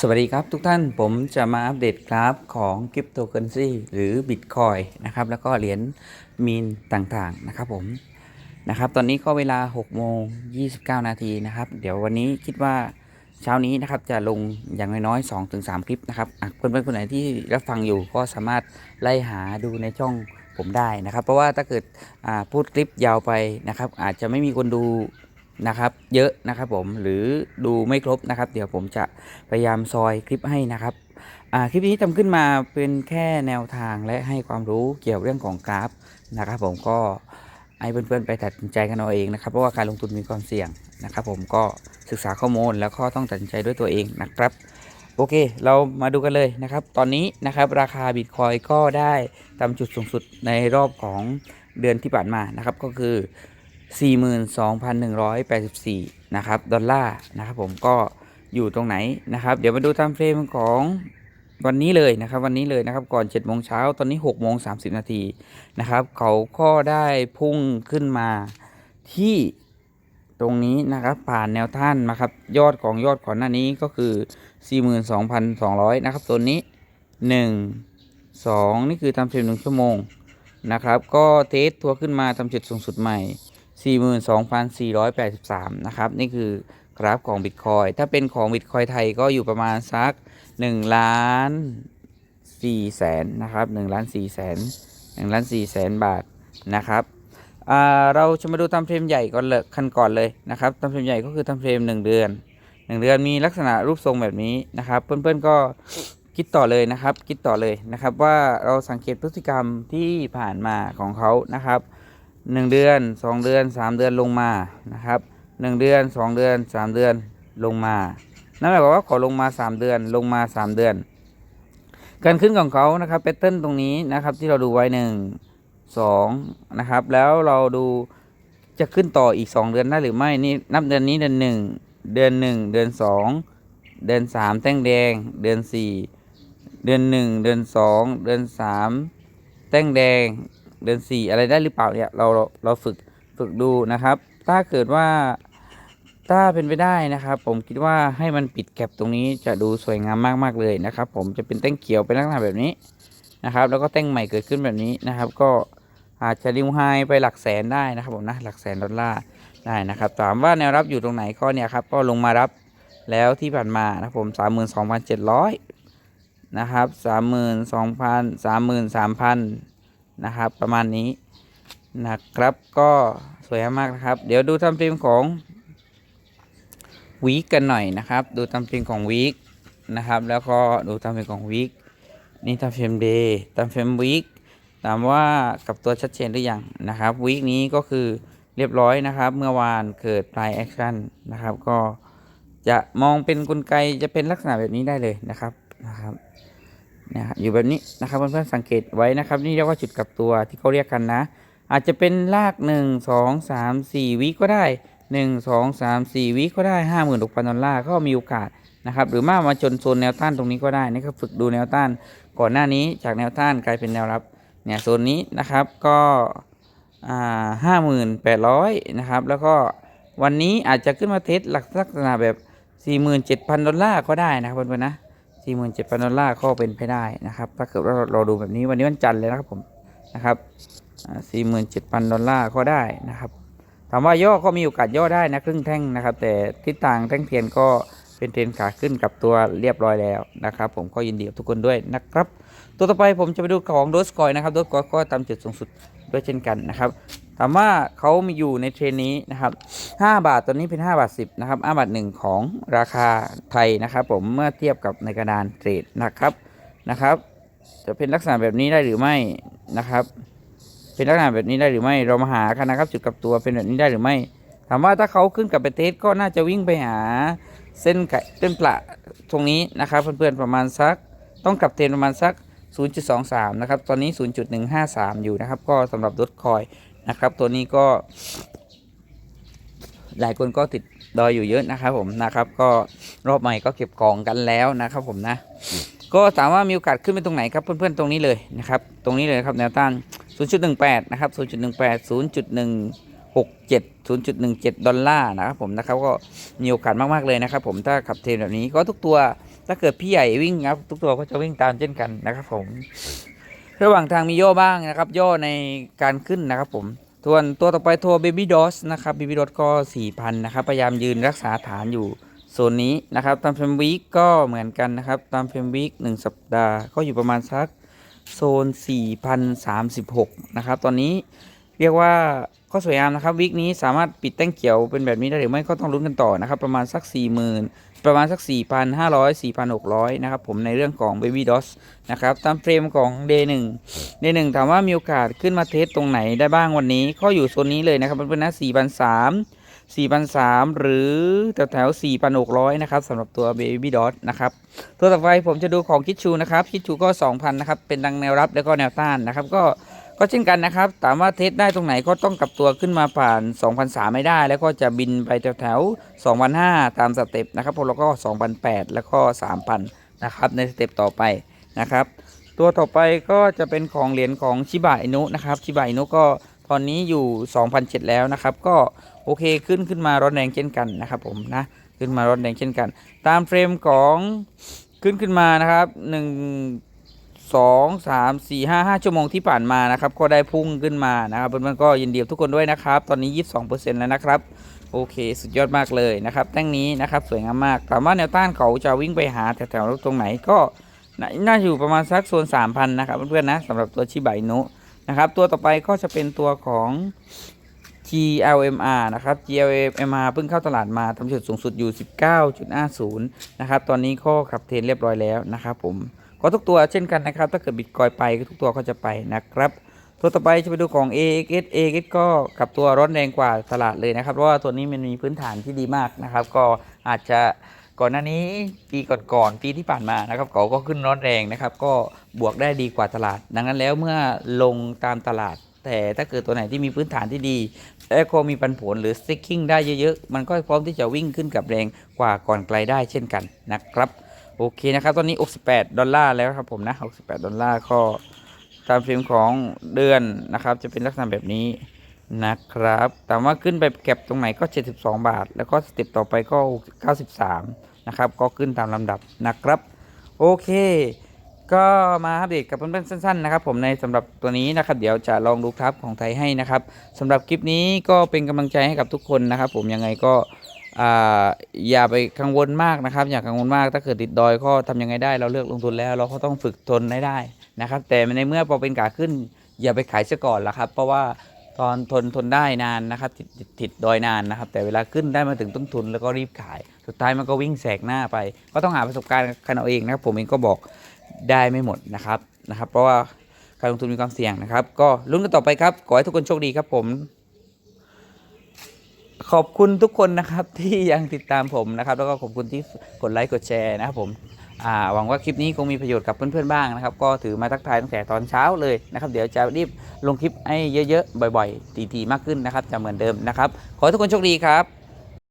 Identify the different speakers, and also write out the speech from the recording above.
Speaker 1: สวัสดีครับทุกท่านผมจะมาอัปเดตกราฟของคริปโตเคอเรนซีหรือบิตคอยนะครับแล้วก็เหรียญมีนต่างๆนะครับผมนะครับตอนนี้ก็เวลา6โมง29 นาทีนะครับ เดี๋ยววันนี้คิดว่าเช้านี้นะครับจะลงอย่างน้อยๆ2-3 คลิปนะครับเพื่อนๆคนไหนที่รับฟังอยู่ก็สามารถไล่หาดูในช่องผมได้นะครับ เพราะว่าถ้าเกิดพูดคลิปยาวไปนะครับอาจจะไม่มีคนดู นะครับ เยอะนะครับผมหรือดูไม่ครบนะครับ เดี๋ยวผมจะพยายามซอยคลิปให้นะครับคลิปนี้ทำขึ้นมาเป็นแค่แนวทางและให้ความรู้เกี่ยวเรื่องของกราฟนะครับผมก็ให้เพื่อนๆไปตัดสินใจกันเอาเองนะครับ เพราะว่าการลงทุนมีความเสี่ยงนะครับ ผมก็ศึกษาข้อมูลแล้วก็ต้องตัดสินใจด้วยตัวเองนะครับ โอเค เรามาดูกันเลยนะครับ ตอนนี้นะครับราคาบิตคอยก็ได้ตามจุดสูงสุดในรอบของเดือนที่ผ่านมานะครับ ก็คือ 42,184 นะครับ ดอลลาร์นะครับผมก็อยู่ตรงไหนนะครับ เดี๋ยวมาดูตามเฟรมของวันนี้เลยนะครับวันนี้เลยนะครับก่อน7โมงเช้าตอนนี้6โมง30 นาทีนะครับ เขาก็ได้พุ่งขึ้นมาที่ตรงนี้นะครับผ่านแนวท่านมาครับ ยอดของยอดก่อนหน้านี้ก็คือ 42,200 นะครับตัวนี้ 1 2 นี่คือทำเฟรม1ชั่วโมงนะครับ ก็เทสทัวขึ้นมาทำจุดสูงสุดใหม่ 42,483 นะครับ นี่คือกราฟของ Bitcoin ถ้าเป็นของ Bitcoin ไทยก็อยู่ประมาณสัก1ล้าน4แสนนะครับ1ล้าน4แสน1ล้าน4แสนบาทนะครับเราจะมาดูตามเฟรมใหญ่ก่อนเลยขั้นก่อนเลยนะครับตามเฟรมใหญ่ก็คือตามเฟรม 1 เดือน 1 เดือนมีลักษณะรูปทรงแบบนี้นะครับ เพื่อนๆก็คิดต่อเลยนะครับ คิดต่อเลยนะครับว่าเราสังเกตพฤติกรรมที่ผ่านมาของเขานะครับ หนึ่งเดือนสองเดือนสามเดือนลงมานะครับหนึ่งเดือนสองเดือนสามเดือนลงมานั่นหมายความว่าขอลงมาสามเดือนลงมาสามเดือน การขึ้นของเขานะครับแพทเทิร์นตรงนี้นะครับที่เราดูไว้หนึ่งสองนะครับ แล้วเราดูจะขึ้นต่ออีกสองเดือนได้หรือไม่นี่นับเดือนนี้เดือนหนึ่งเดือนหนึ่งเดือนสองเดือนสามแต้งแดง เดือนสี่เดือนหนึ่งเดือนสองเดือนสามแต้งแดง เดือนสี่อะไรได้หรือเปล่าเนี่ยเราเราเราฝึกฝึกดูนะครับ ถ้าเกิดว่าถ้าเป็นไปได้นะครับ ผมคิดว่าให้มันปิดแก็บตรงนี้จะดูสวยงามมากๆเลยนะครับ ผมจะเป็นแต้งเขียวเป็นลักษณะแบบนี้นะครับ แล้วก็แต้งใหม่เกิดขึ้นแบบนี้นะครับ ก็อาจจะริวไฮไปหลักแสนได้นะครับผมนะหลักแสนดอลลาร์ได้นะครับถามว่าแนวรับอยู่ตรงไหนก็เนี่ยครับก็ลงมารับแล้วที่ผ่านมานะครับผมสามหมื่นสองพันเจ็ดร้อยนะครับสามหมื่นสองพันสามหมื่นสามพัน นะครับ ประมาณนี้นะครับก็สวยมากนะครับ เดี๋ยวดูตามฟิล์มของวีคกันหน่อยนะครับ ดูตามฟิล์มของวีคนะครับ แล้วก็ดูตามฟิล์มของวีคนี่ตามฟิล์มเดย์ตามฟิล์มวีคถามว่ากับตัวชัดเจนหรือยังนะครับวีคนี้ก็คือเรียบร้อยนะครับ เมื่อวานเกิด price action นะครับ ก็จะมองเป็นกลไกจะเป็นลักษณะแบบนี้ได้เลยนะครับนะครับ นะฮะอยู่แบบนี้นะครับเพื่อนๆสังเกตไว้นะครับ นี่เรียกว่าจุดกลับตัวที่เขาเรียกกันนะ อาจจะเป็นลากหนึ่งสองสามสี่วิก็ได้หนึ่งสองสามสี่วิก็ได้ห้าหมื่นหกพันดอลลาร์ก็มีโอกาสนะครับหรือมามาจนโซนแนวต้านตรงนี้ก็ได้นี่ก็ฝึกดูแนวต้าน ก่อนหน้านี้จากแนวต้านกลายเป็นแนวรับเนี่ยโซนนี้นะครับก็ห้าหมื่นแปดร้อยนะครับแล้วก็วันนี้อาจจะขึ้นมาเทสหลักลักษณะแบบสี่หมื่นเจ็ดพันดอลลาร์ก็ได้นะครับเพื่อนๆนะ สี่หมื่นเจ็ดพันดอลลาร์ก็เป็นไปได้นะครับ ถ้าเกิดว่าเราดูแบบนี้วันนี้วันจันทร์เลยนะครับผมนะครับสี่หมื่นเจ็ดพันดอลลาร์ก็ได้นะครับถามว่าย่อก็มีโอกาสย่อได้นะครึ่งแท่งนะครับ แต่ทิศทางแท่งเทียนก็เป็นเทรนขาขึ้นกับตัวเรียบร้อยแล้วนะครับ ผมก็ยินดีกับทุกคนด้วยนะครับ ตัวต่อไปผมจะไปดูของโดสคอยนะครับโดสคอยก็ตามจุดสูงสุดด้วยเช่นกันนะครับ ถามว่าเขามีอยู่ในเทรนนี้นะครับ 5 บาทตอนนี้เป็น 5 บาท 10 นะครับ5บาท 1 ของราคาไทยนะครับ ผมเมื่อเทียบกับในกระดานเทรดนะครับนะครับ จะเป็นลักษณะแบบนี้ได้หรือไม่นะครับ เป็นลักษณะแบบนี้ได้หรือไม่ เรามาหากันนะครับจุดกับตัวเป็นแบบนี้ได้หรือไม่ ถามว่าถ้าเขาขึ้นกับไปเทสก็น่าจะวิ่งไปหาเส้นไก่เส้นประตรงนี้นะครับ เพื่อนๆประมาณสัก ต้องกลับเทรนประมาณสัก0.23 นะครับ ตอนนี้ 0.153 อยู่นะครับ ก็สำหรับดดคอย นะครับ ตัวนี้ก็ หลายคนก็ติดดอยอยู่เยอะนะครับ ผมนะครับ ก็รอบใหม่ก็เก็บกองกันแล้วนะครับ ผมนะ ก็ถามว่ามีโอกาสขึ้นไปตรงไหนครับเพื่อนๆตรงนี้เลยนะครับ ตรงนี้เลยครับแนวต้าน 0.18 นะครับ 0.18 0.167 0.17 ดอลลาร์นะครับผมนะครับก็มีโอกาสมาก ๆ เลยนะครับผมถ้าขับเทรนแบบนี้ก็ทุกตัวถ้าเกิดพี่ใหญ่วิ่งครับทุกตัวก็จะวิ่งตามเช่นกันนะครับผม ระหว่างทางมีโย่บ้างนะครับโย่ในการขึ้นนะครับผมส่วนตัวต่อไปตัว Baby d o s นะครับ Baby d o s ก็4,000นะครับพยายามยืนรักษาฐานอยู่โซนนี้นะครับตามเฟรมวีคก็เหมือนกันนะครับตามเฟรมวีค1สัปดาห์ก็อยู่ประมาณสักโซน 4,036 นะครับ ตอนนี้เรียกว่า ก็สวยงามนะครับวิกนี้สามารถปิดแต้งเขียวเป็นแบบนี้ได้หรือไม่ก็ต้องลุ้นกันต่อนะครับ ประมาณสัก 40,000 ประมาณสัก 4,500 4,600 นะครับผมในเรื่องของ Baby DOS นะครับตามเฟรมของ Day1 Day1 ถามว่ามีโอกาสขึ้นมาเทสตรงไหนได้บ้างวันนี้ ก็อยู่โซนนี้เลยนะครับเพื่อนนะ4,300 4,300 หรือแถวแถวๆ4,600 นะครับสำหรับตัว Baby DOS นะครับ ตัวต่อไปผมจะดูของคิดชูนะครับ คิดชูก็ 2,000 นะครับ เป็นดังแนวรับแล้วก็แนวต้านนะครับ ก็ ก็เช่นกันนะครับ ถามว่าเทสได้ตรงไหนก็ต้องกลับตัวขึ้นมาผ่าน2,003ไม่ได้ แล้วก็จะบินไปแถวแถวๆ2,005 ตามสเต็ปนะครับพวกเราก็2,008 แล้วก็3,000นะครับในสเต็ปต่อไปนะครับ ตัวต่อไปก็จะเป็นของเหรียญของชิบะอินุนะครับชิบะอินุก็ตอนนี้อยู่2,007แล้วนะครับ ก็โอเคขึ้นขึ้นมาร้อนแรงเช่นกันนะครับผมนะขึ้นมาร้อนแรงเช่นกัน ตามเฟรมของขึ้นขึ้นมานะครับ1 2 3 4 5 5 ชั่วโมงที่ผ่านมานะครับ ก็ได้พุ่งขึ้นมานะครับเพื่อนๆก็ยินดีทุกคนด้วยนะครับ ตอนนี้ 22%แล้วนะครับ โอเค สุดยอดมากเลยนะครับแท่งนี้นะครับสวยงามมากถามว่าแนวต้านเขาจะวิ่งไปหาแถวๆตรงไหนก็น่าน่าอยู่ประมาณสักโซน3,000นะครับเพื่อนๆนะสำหรับตัวชิบะอินุนะครับตัวต่อไปก็จะเป็นตัวของ GLMR นะครับ GLMR เพิ่งเข้าตลาดมาทำจุดสูงสุดอยู่ 19.50 นะครับ ตอนนี้ก็ขับเทรนเรียบร้อยแล้วนะครับผม ก็ทุกตัวเช่นกันนะครับ ถ้าเกิดบิตคอยไปก็ทุกตัวก็จะไปนะครับตัวต่อไปจะไปดูของ AXS AXS ก็กลับตัวร้อนแรงกว่าตลาดเลยนะครับ เพราะว่าตัวนี้มันมีพื้นฐานที่ดีมากนะครับ ก็อาจจะก่อนหน้านี้ปีก่อนๆปีที่ผ่านมานะครับเขาก็ขึ้นร้อนแรงนะครับ ก็บวกได้ดีกว่าตลาด ดังนั้นแล้วเมื่อลงตามตลาด แต่ถ้าเกิดตัวไหนที่มีพื้นฐานที่ดี และก็มีปันผลหรือ sticking ได้เยอะๆ มันก็พร้อมที่จะวิ่งขึ้นกับแรงกว่าก่อนไกลได้เช่นกันนะครับ โอเคนะครับ ตอนนี้ 68 ดอลลาร์แล้วครับผมนะ 68 ดอลลาร์ก็ตามฟิล์มของเดือนนะครับ จะเป็นลักษณะแบบนี้นะครับแต่ว่าขึ้นไปเก็บตรงไหนก็ 72 บาท แล้วก็สเต็ปต่อไปก็ 93 นะครับ ก็ขึ้นตามลำดับนะครับ โอเค ก็มาอัปเดตกับเพื่อนๆสั้น ๆ นะครับ ผมในสำหรับตัวนี้นะครับ เดี๋ยวจะลองดูครับของไทยให้นะครับสำหรับคลิปนี้ก็เป็นกำลังใจให้กับทุกคนนะครับ ผมยังไงก็ อย่าไปกังวลมากนะครับ อย่ากังวลมากถ้าเกิดติดดอยก็ทำยังไงได้ เราเลือกลงทุนแล้ว เราก็ต้องฝึกทนให้ได้นะครับ แต่ในเมื่อพอเป็นขาขึ้น อย่าไปขายซะก่อนละครับ เพราะว่าตอนทนทนได้นานนะครับติดติดติดดอยนานนะครับ แต่เวลาขึ้นได้มาถึงต้นทุนแล้วก็รีบขาย สุดท้ายมันก็วิ่งแสกหน้าไป ก็ต้องหาประสบการณ์กันเอาเองนะครับ ผมเองก็บอกได้ไม่หมดนะครับนะครับ เพราะว่าการลงทุนมีความเสี่ยงนะครับ ก็ลุ้นกันต่อไปครับขอให้ทุกคนโชคดีครับผม ขอบคุณทุกคนนะครับที่ยังติดตามผมนะครับ แล้วก็ขอบคุณที่กดไลค์กดแชร์นะครับผมหวังว่าคลิปนี้คงมีประโยชน์กับเพื่อนๆบ้างนะครับ ก็ถือมาทักทายตั้งแต่ตอนเช้าเลยนะครับ เดี๋ยวจะรีบลงคลิปให้เยอะๆ บ่อยๆ ทีๆ มากขึ้นนะครับจะเหมือนเดิมนะครับ ขอทุกคนโชคดีครับ